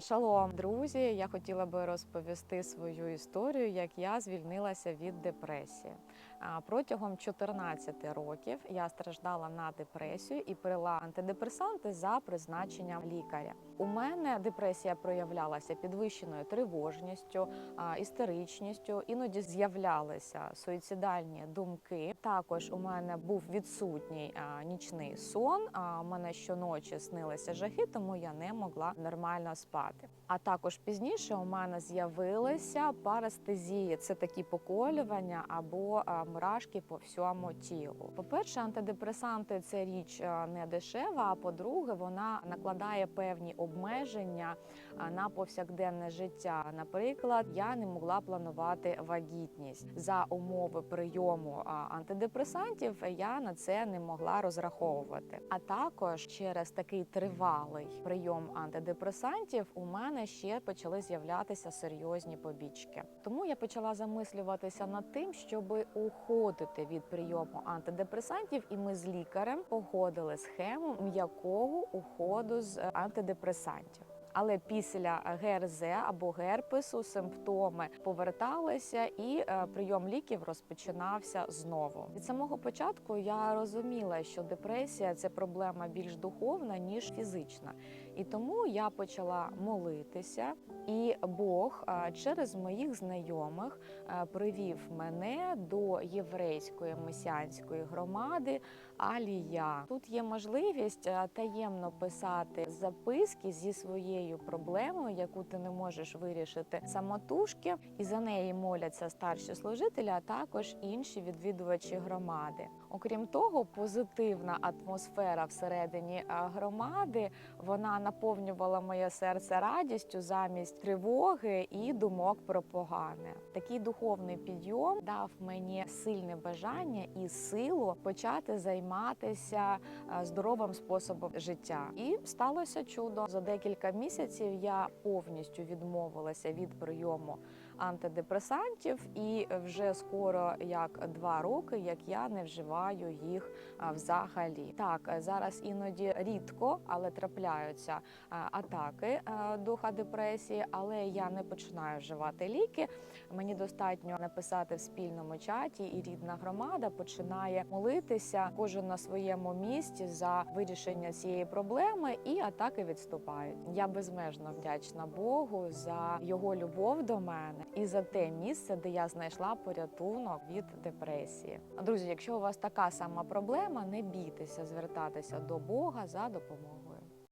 Шалом, друзі! Я хотіла би розповісти свою історію, як я звільнилася від депресії. Протягом 14 років я страждала на депресію і пила антидепресанти за призначенням лікаря. У мене депресія проявлялася підвищеною тривожністю, істеричністю, іноді з'являлися суїцидальні думки. Також у мене був відсутній нічний сон. У мене щоночі снилися жахи, тому я не могла нормально спати. А також пізніше у мене з'явилися парестезії. Це такі поколювання або а, мурашки по всьому тілу. По-перше, антидепресанти це річ не дешева. А по-друге, вона накладає певні обмеження на повсякденне життя. Наприклад, я не могла планувати вагітність за умови прийому антидепресантів. Я на це не могла розраховувати. А також через такий тривалий прийом антидепресантів у мене ще почали з'являтися серйозні побічки. Тому я почала замислюватися над тим, щоб уходити від прийому антидепресантів, і ми з лікарем погодили схему м'якого уходу з антидепресантів. Але після ГРЗ або герпесу симптоми поверталися, і е, прийом ліків розпочинався знову. Від самого початку я розуміла, що депресія це проблема більш духовна ніж фізична, і тому я почала молитися. І Бог через моїх знайомих привів мене до єврейської месіанської громади Алія. Тут є можливість таємно писати записки зі своєю проблемою, яку ти не можеш вирішити самотужки, і за неї моляться старші служителі, а також інші відвідувачі громади. Окрім того, позитивна атмосфера всередині громади вона наповнювала моє серце радістю замість тривоги і думок про погане. Такий духовний підйом дав мені сильне бажання і силу почати займатися е, здоровим способом життя. І сталося чудо. За декілька місяців я повністю відмовилася від прийому антидепресантів, і вже скоро як два роки, як я не вживаю їх взагалі. Так зараз іноді рідко, але трапляються атаки духа депресії, але я не починаю вживати ліки. Мені достатньо написати в спільному чаті, і рідна громада починає молитися кожен на своєму місці за вирішення цієї проблеми, і атаки відступають. Я безмежно вдячна Богу за його любов до мене і за те місце, де я знайшла порятунок від депресії. Друзі, якщо у вас така сама проблема, не бійтеся звертатися до Бога за допомогою.